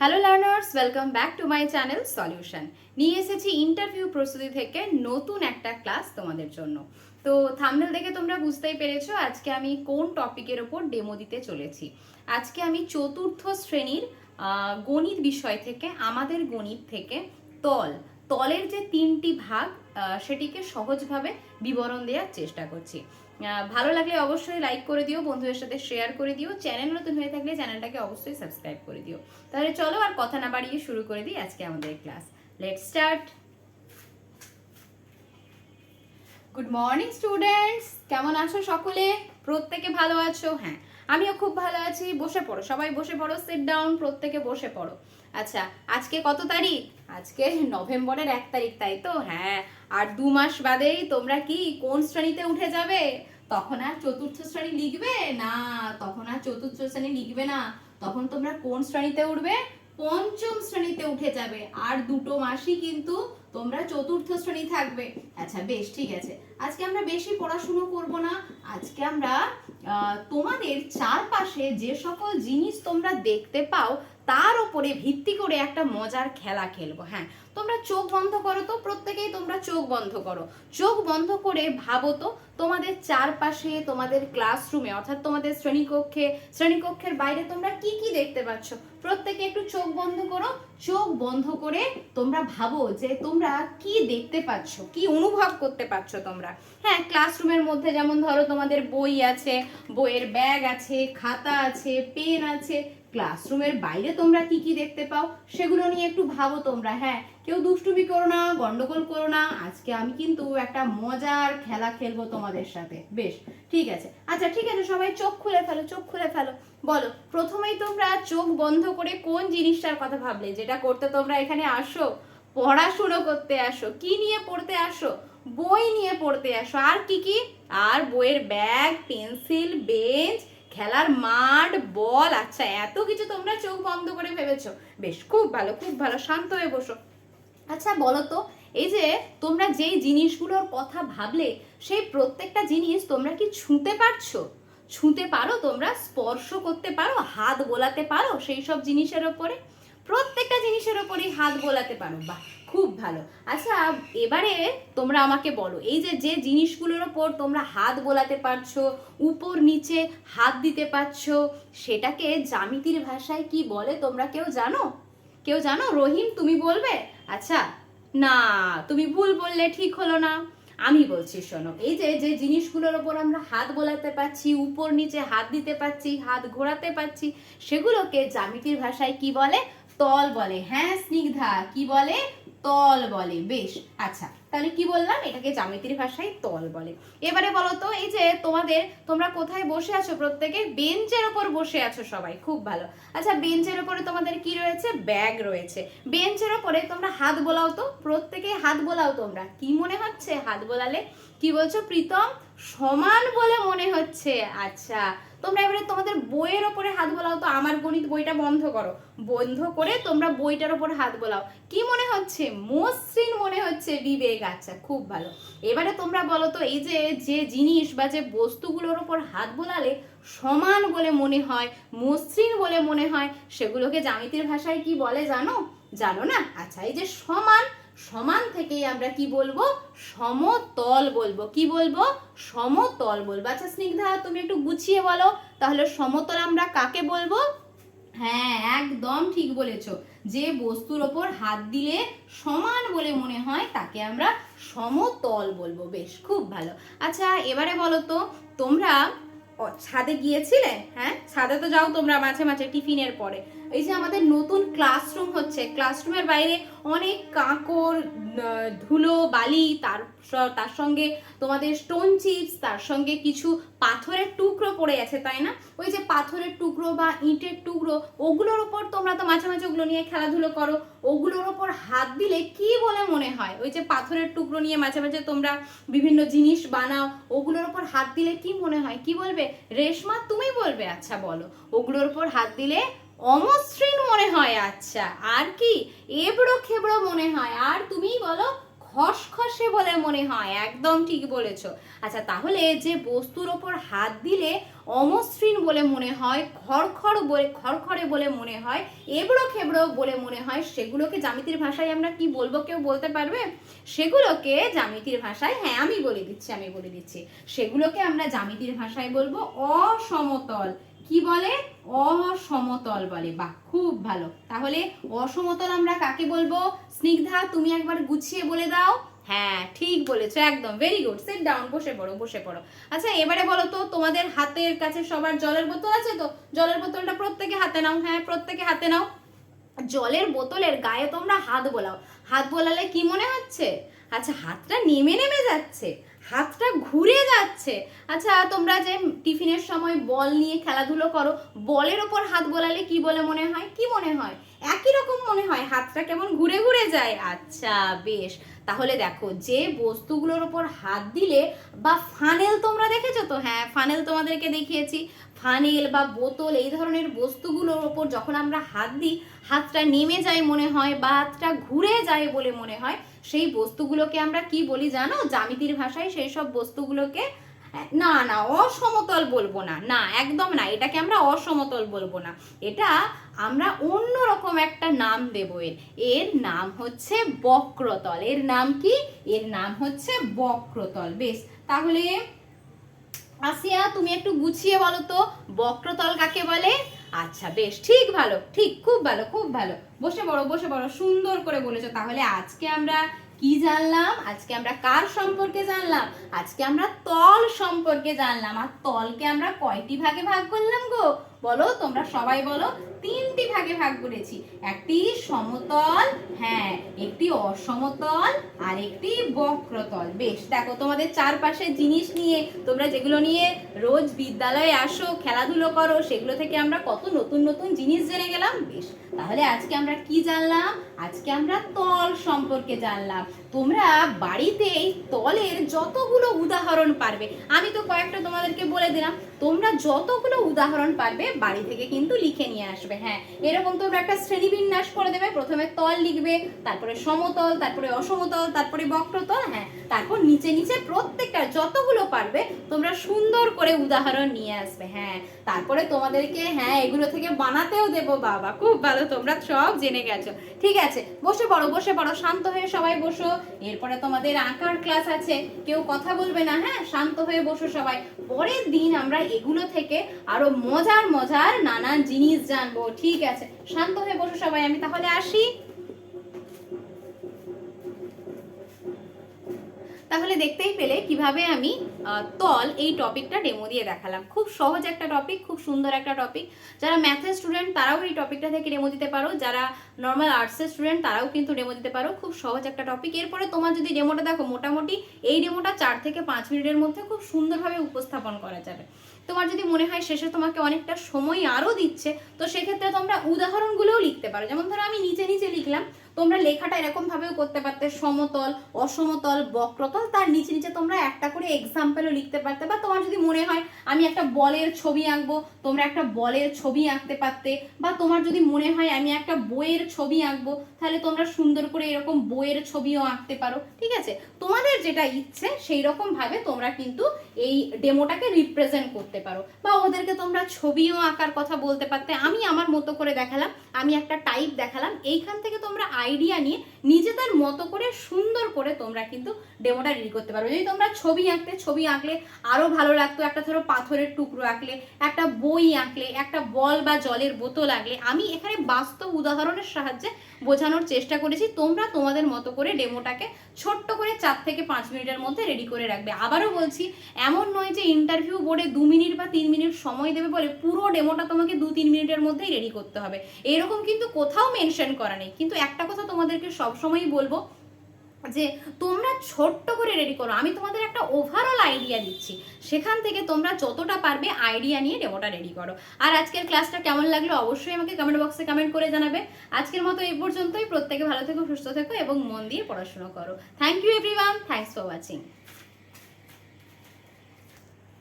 Hello learners welcome back to my channel solution নিয়ে এসেছি interview প্রস্তুতি থেকে নতুন একটা ক্লাস তোমাদের জন্য। তো থামনেল দেখে তোমরা বুঝতেই পেরেছ, আজকে আমি কোন টপিকের ওপর ডেমো দিতে চলেছি। আজকে আমি চতুর্থ শ্রেণির গণিত বিষয় থেকে, আমাদের গণিত থেকে তল, তলের যে তিনটি ভাগ সেটিকে সহজভাবে বিবরণ দেওয়ার চেষ্টা করছি। ভালো লাগলে অবশ্যই লাইক করে দিও, বন্ধুদের সাথে শেয়ার করে দিও। চ্যানেল নতুন হয়ে থাকলে চ্যানেলটাকে অবশ্যই সাবস্ক্রাইব করে দিও। তাহলে চলো আর কথা না বাড়িয়ে শুরু করে দিই আজকে আমাদের class late start good morning students কেমন আছো সকলে? প্রত্যেকে ভালো আছো? হ্যাঁ আমিও খুব ভালো আছি। বসে পড়ো, সবাই বসে পড়ো সিট ডাউন প্রত্যেকে বসে পড়ো। আচ্ছা আজকে কত তারিখ? আজকে নভেম্বরের এক তারিখ, তাই তো? হ্যাঁ আর দু মাস বাদেই তোমরা কি কোন শ্রেণীতে উঠে যাবে? তখন আর চতুর্থ শ্রেণি লিখবে? না, তখন আর চতুর্থ শ্রেণি লিখবে না। তখন তোমরা কোন শ্রেণীতে উঠবে? পঞ্চম শ্রেণীতে উঠে যাবে। আর দুটো মাসই কিন্তু তোমরা চতুর্থ শ্রেণি থাকবে। আচ্ছা বেশ, ঠিক আছে। আজকে আমরা বেশি পড়াশুনো করব না। আজকে আমরা তোমাদের চারপাশে যে সকল জিনিস তোমরা দেখতে পাও তার উপরে ভিত্তি করে একটা মজার খেলা খেলব হ্যাঁ। তোমরা চোখ বন্ধ করো তো, প্রত্যেকেই তোমরা চোখ বন্ধ করো। চোখ বন্ধ করে ভাবো তো, তোমাদের চারপাশে, তোমাদের ক্লাসরুমে অর্থাৎ তোমাদের শ্রেণীকক্ষে, শ্রেণীকক্ষের বাইরে তোমরা কি কি দেখতে পাচ্ছ? প্রত্যেকে একটু চোখ বন্ধ করো। চোখ বন্ধ করে তোমরা ভাবো যে তোমরা কি দেখতে পাচ্ছ, কি অনুভব করতে পারছ তোমরা। হ্যাঁ ক্লাসরুমের মধ্যে যেমন ধরো তোমাদের বই আছে, বইয়ের ব্যাগ আছে, খাতা আছে পেন আছে ক্লাসরুমের বাইরে তোমরা কি কি দেখতে পাও সেগুলো নিয়ে একটু ভাবো তোমরা হ্যাঁ। কেউ দুষ্টুমি করো না, গন্ডগোল করো না, আজকে আমি কিন্তু একটা মজার খেলা খেলব তোমাদের সাথে, বেশ, ঠিক আছে। আচ্ছা ঠিক আছে, সবাই চোখ খুলে ফেলো, চোখ খুলে ফেলো। বলো, প্রথমেই তোমরা চোখ বন্ধ করে কোন জিনিসটার কথা ভাবলে? যেটা করতে তোমরা এখানে আসো, পড়াশুনো করতে আসো, কি নিয়ে পড়তে আসো, বই নিয়ে পড়তে আসো, আর কি কি? আর বইয়ের ব্যাগ, পেন্সিল, বেঞ্চ খেলার মাঠ, বল আচ্ছা এত কিছু তোমরা চোখ বন্ধ করে ভেবেছো। বেশ, খুব ভালো খুব ভালো, শান্ত হয়ে বসো। আচ্ছা বলো তো, এই যে তোমরা যেই জিনিসগুলোর কথা ভাবলে, সেই প্রত্যেকটা জিনিস তোমরা কি ছুঁতে পারছ? ছুঁতে পারো, তোমরা স্পর্শ করতে পারো, হাত বোলাতে পারো, সেই সব জিনিসের ওপরে? প্রত্যেকটা জিনিসের ওপরেই হাত বোলাতে পারো, বাহ খুব ভালো। আচ্ছা এবারে তোমরা আমাকে বলো, এই যে যে জিনিসগুলোর ওপর তোমরা হাত বোলাতে পারছ, উপর নিচে হাত দিতে পারছ, সেটাকে জ্যামিতির ভাষায় কি বলে তোমরা কেউ জানো? কেউ জানো? রহিম, তুমি বলবে? আচ্ছা না, তুমি ভুল বললে ঠিক হলো না। আমি বলছি, শোনো, এই যে যে জিনিসগুলোর ওপর আমরা হাত বোলাতে পারছি, উপর নিচে হাত দিতে পারছি, হাত ঘোরাতে পারছি, সেগুলোকে জ্যামিতির ভাষায় কি বলে? তল বলে। হ্যাঁ স্নিগ্ধা, কি বলে? তল বলে, বেশ। আচ্ছা তাহলে কি বললাম? এটাকে জামিতির ভাষায় তল বলে। এবারে বলো তো, এই যে তোমাদের, তোমরা কোথায় বসে আছো? প্রত্যেকে বেঞ্চের ওপর বসে আছো সবাই, খুব ভালো। আচ্ছা বেঞ্চের ওপরে তোমাদের কি রয়েছে? ব্যাগ রয়েছে। বেঞ্চের ওপরে তোমরা হাত বোলাও তো, প্রত্যেকে হাত বোলাও তোমরা। কি মনে হচ্ছে? হাত বোলালে কি বলছো? প্রীতম সমান বলে মনে হচ্ছে। আচ্ছা তোমরা এবারে তোমাদের বইয়ের ওপরে হাত বোলাও তো, আমার গণিত বইটা বন্ধ করো। বন্ধ করে তোমরা বইটার ওপর হাত বোলাও। কি মনে হচ্ছে? মসৃণ মনে হচ্ছে বিবেক। আচ্ছা খুব ভালো। এবারে তোমরা বলো তো, এই যে যে জিনিস বা যে বস্তুগুলোর ওপর হাত বোলালে সমান বলে মনে হয়, মসৃণ বলে মনে হয়, সেগুলোকে জ্যামিতির ভাষায় কি বলে জানো? জানো না? আচ্ছা এই যে সমান সমান থেকেই আমরা কি বলব? সমতল বলব। কি বলব? সমতল বলব। আচ্ছা স্নিগ্ধা, তুমি একটু গুছিয়ে বলো। তাহলে সমতল আমরা কাকে বলব? হ্যাঁ একদম ঠিক বলেছ। যে বস্তুর ওপর হাত দিলে সমান বলে মনে হয়, তাকে আমরা সমতল বলব। বেশ, খুব ভালো। আচ্ছা এবারে বলো তো, তোমরা ছাদে গিয়েছিলে? হ্যাঁ? ছাদে তো যাও তোমরা মাঝে মাঝে টিফিনের পরে। এই যে আমাদের নতুন ক্লাসরুম হচ্ছে ক্লাসরুমের বাইরে অনেক কাঁকড় ধুলো, বালি, তার তার সঙ্গে তোমাদের স্টোন চিপস তার সঙ্গে কিছু পাথরের টুকরো পড়ে আছে, তাই না? ওই যে পাথরের টুকরো বা ইটের টুকরো, ওগুলোর ওপর তোমরা তো মাঝে মাঝে ওগুলো নিয়ে খেলাধুলো করো। ওগুলোর ওপর হাত দিলে কি বলে মনে হয়? ওই যে পাথরের টুকরো নিয়ে মাঝে মাঝে তোমরা বিভিন্ন জিনিস বানাও, ওগুলোর ওপর হাত দিলে কি মনে হয়? কি বলবে? রেশমা, তুমি বলবে আচ্ছা বলো। ওগুলোর ওপর হাত দিলে অমসৃণ মনে হয় আচ্ছা। আর কি? এবড়ো খেবড়ো মনে হয়। আর তুমি বলো খসখসে বলে মনে হয়। একদম ঠিক বলেছ। আচ্ছা তাহলে যে বস্তুর ওপর হাত দিলে অমসৃণ বলে মনে হয়, খড়খড় বলে, খড়খড়ে বলে মনে হয়, এবড়ো খেবড়ো বলে মনে হয়, সেগুলোকে জ্যামিতির ভাষায় আমরা কি বলব কেউ বলতে পারবে? সেগুলোকে জ্যামিতির ভাষায় হ্যাঁ আমি বলে দিচ্ছি, আমি বলে দিচ্ছি। সেগুলোকে আমরা জ্যামিতির ভাষায় বলব অসমতল। কি বলে? অসমতল বলে। বাহ, খুব ভালো। তাহলে অসমতল আমরা কাকে বলব? স্নিগ্ধা, তুমি একবার গুছিয়ে বলে দাও। হ্যাঁ ঠিক বলেছ, একদম ভেরি গুড সিট ডাউন বসে পড়ো বসে পড়ো। আচ্ছা এবারে বলো তো, তোমাদের হাতের কাছে সবার জলের বোতল আছে তো? জলের বোতলটা প্রত্যেকে হাতে নাও হ্যাঁ প্রত্যেকে হাতে নাও। জলের বোতলের গায়ে তোমরা হাত বোলাও। হাত বোলালে কি মনে হচ্ছে? আচ্ছা হাতটা নেমে নেমে যাচ্ছে, হাতটা ঘুরে যাচ্ছে। আচ্ছা তোমরা যে টিফিনের সময় বল নিয়ে খেলাধুলো করো, বলের ওপর হাত বোলালে কি বলে মনে হয়? কি মনে হয়? একই রকম মনে হয়, হাতটা কেমন ঘুরে ঘুরে যায়। আচ্ছা বেশ। তাহলে দেখো, যে বস্তুগুলোর ওপর হাত দিলে বা ফানেল তোমরা দেখেছ তো? হ্যাঁ ফানেল তোমাদেরকে দেখিয়েছি। ফানেল বা বোতল, এই ধরনের বস্তুগুলোর ওপর যখন আমরা হাত দিই, হাতটা নেমে যায় মনে হয় বা হাতটা ঘুরে যায় বলে মনে হয়। সেই বস্তুগুলোকে আমরা কি বলি জানো? জ্যামিতির ভাষায় সেই সব বস্তুগুলোকে না না, অসমতল বলব না। না, একদম না, এটাকে আমরা অসমতল বলব না। এটা আমরা অন্য রকম একটা নাম দেবো এর। এর নাম হচ্ছে বক্রতল। এর নাম কি? এর নাম হচ্ছে বক্রতল। বেশ, তাহলে আসিয়া তুমি একটু গুছিয়ে বলো তো, বক্রতল কাকে বলে? আচ্ছা বেশ, ঠিক ভালো, ঠিক, খুব ভালো খুব ভালো। বসে পড়ো বসে পড়ো, সুন্দর করে বলেছ। তাহলে আজকে আমরা কি জানলাম? আজকে আমরা কার সম্পর্কে জানলাম? আজকে আমরা তল সম্পর্কে জানলাম। আর তলকে আমরা কয়টি ভাগে ভাগ করলাম গো? বলো, তোমরা সবাই বলো, তিনটি ভাগে ভাগ করেছি। একটি সমতল হ্যাঁ একটি অসমতল, আর একটি বক্রতল। বেশ, দেখো তোমাদের চারপাশে জিনিস নিয়ে, তোমরা যেগুলো নিয়ে রোজ বিদ্যালয়ে আসো, খেলাধুলো করো, সেগুলো থেকে আমরা কত নতুন নতুন জিনিস জেনে গেলাম। বেশ, তাহলে আজকে আমরা কি জানলাম? আজকে আমরা তল সম্পর্কে জানলাম। তোমরা বাড়িতে এই তলের যতগুলো উদাহরণ পারবে, আমি তো কয়েকটা তোমাদেরকে বলে দিলাম, তোমরা যতগুলো উদাহরণ পারবে বাড়ি থেকে কিন্তু লিখে নিয়ে আসবে হ্যাঁ। এরকম তোমরা একটা শ্রেণীবিন্যাস করে দেবে, প্রথমে তল লিখবে, তারপরে সমতল, তারপরে অসমতল, তারপরে বক্রতল হ্যাঁ। তারপর নিচে নিচে প্রত্যেকটা যতগুলো পারবে, তোমরা সুন্দর করে উদাহরণ নিয়ে আসবে হ্যাঁ। তারপরে তোমাদেরকে হ্যাঁ এগুলো থেকে বানাতেও দেবো, বাবা, খুব ভালো, তোমরা সব জেনে গেছো। ঠিক আছে, বসে পড়ো বসে পড়ো, শান্ত হয়ে সবাই বসো। এরপরে তোমাদের আঁকার ক্লাস আছে। কেউ কথা বলবে না হ্যাঁ? শান্ত হয়ে বসো সবাই। পরের দিন আমরা এগুলো থেকে আরও মজার মজার নানান জিনিস জানব। ঠিক আছে। শান্ত হয়ে বসো সবাই, আমি তাহলে আসি। তাহলে দেখতেই পেলে কীভাবে আমি তল এই টপিকটা ডেমো দিয়ে দেখালাম। খুব সহজ একটা টপিক খুব সুন্দর একটা টপিক যারা ম্যাথের স্টুডেন্ট তারাও এই টপিকটা থেকে ডেমো দিতে পারো। যারা নর্মাল আর্টসের স্টুডেন্ট তারাও কিন্তু ডেমো দিতে পারো। খুব সহজ একটা টপিক এরপরে তোমার যদি ডেমোটা দেখো, মোটামুটি এই ডেমোটা চার থেকে পাঁচ মিনিটের মধ্যে খুব সুন্দরভাবে উপস্থাপন করা যাবে। তোমার যদি মনে হয় শেষে তোমাকে অনেকটা সময় আরও দিচ্ছে, তো সেক্ষেত্রে তোমরা উদাহরণগুলোও লিখতে পারো। যেমন ধরো আমি নিচে নিচে লিখলাম তোমরা লেখাটা এরকম ভাবেও করতে পারতে, সমতল, অসমতল, বক্রতল, তার নিচে নিচে তোমরা একটা করে এক্সাম্পলও লিখতে পারতে। বা তোমার যদি মনে হয়, আমি একটা বলের ছবি আঁকবো, তোমরা একটা বলের ছবি আঁকতে পারতে। বা তোমার যদি মনে হয়, আমি একটা বইয়ের ছবি আঁকবো, তাহলে তোমরা সুন্দর করে এরকম বইয়ের ছবিও আঁকতে পারো, ঠিক আছে? তোমাদের যেটা ইচ্ছে সেই রকম ভাবে তোমরা কিন্তু এই ডেমোটাকে রিপ্রেজেন্ট করতে পারো। বা ওদেরকে তোমরা ছবিও আঁকার কথা বলতে পারতে। আমি আমার মতো করে দেখালাম, আমি একটা টাইপ দেখালাম, এইখান থেকে তোমরা আইডিয়া নিয়ে নিজেদের মতো করে সুন্দর করে তোমরা কিন্তু ডেমোটা রেডি করতে পারবে। যদি তোমরা ছবি আঁকতে, ছবি আঁকলে আরও ভালো লাগতো। একটা ধরো পাথরের টুকরো আঁকলে, একটা বই আঁকলে, একটা বল বা জলের বোতল আঁকলে, আমি এখানে বাস্তব উদাহরণের সাহায্যে বোঝানোর চেষ্টা করেছি। তোমরা তোমাদের মতো করে ডেমোটাকে ছোট্ট করে চার থেকে পাঁচ মিনিটের মধ্যে রেডি করে রাখবে। আবারও বলছি, এমন নয় যে ইন্টারভিউ বোর্ডে দু মিনিট বা তিন মিনিট সময় দেবে বলে পুরো ডেমোটা তোমাকে দু তিন মিনিটের মধ্যেই রেডি করতে হবে। এরকম কিন্তু কোথাও মেনশন করা নেই। কিন্তু একটা কথা তোমাদেরকে সবসময়ই বলব যে তোমরা ছোট্ট করে রেডি করো। আমি তোমাদের একটা ওভারঅল আইডিয়া দিচ্ছি। সেখান থেকে তোমরা যতটা পারবে আইডিয়া নিয়ে ডেমোটা রেডি করো। আর আজকের ক্লাসটা কেমন লাগল অবশ্যই আমাকে কমেন্ট বক্সে কমেন্ট করে জানাবে। আজকের মতো এই পর্যন্তই। প্রত্যেকে ভালো থেকো, সুস্থ থেকো এবং মন দিয়ে পড়াশোনা করো। Thank you everyone thanks for watching